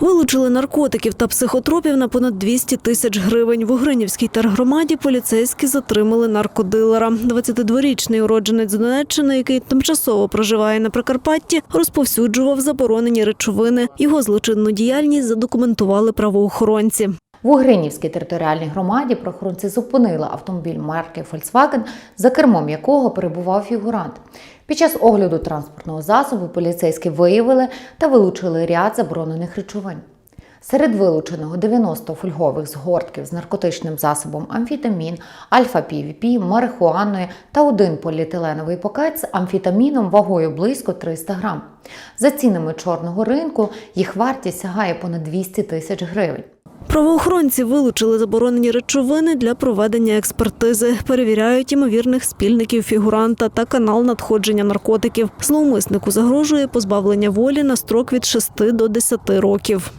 Вилучили наркотиків та психотропів на понад 200 тисяч гривень. В Угринівській тергромаді поліцейські затримали наркодилера. 22-річний уродженець Донеччини, який тимчасово проживає на Прикарпатті, розповсюджував заборонені речовини. Його злочинну діяльність задокументували правоохоронці. В Угринівській територіальній громаді правоохоронці зупинили автомобіль марки Volkswagen, за кермом якого перебував фігурант. Під час огляду транспортного засобу поліцейські виявили та вилучили ряд заборонених речовин. Серед вилученого 90 фольгових згортків з наркотичним засобом амфітамін, альфа-півіпі, марихуаною та один поліетиленовий пакет з амфітаміном вагою близько 300 грам. За цінами чорного ринку їх вартість сягає понад 200 тисяч гривень. Правоохоронці вилучили заборонені речовини для проведення експертизи. Перевіряють імовірних спільників фігуранта та канал надходження наркотиків. Зловмиснику загрожує позбавлення волі на строк від 6 до 10 років.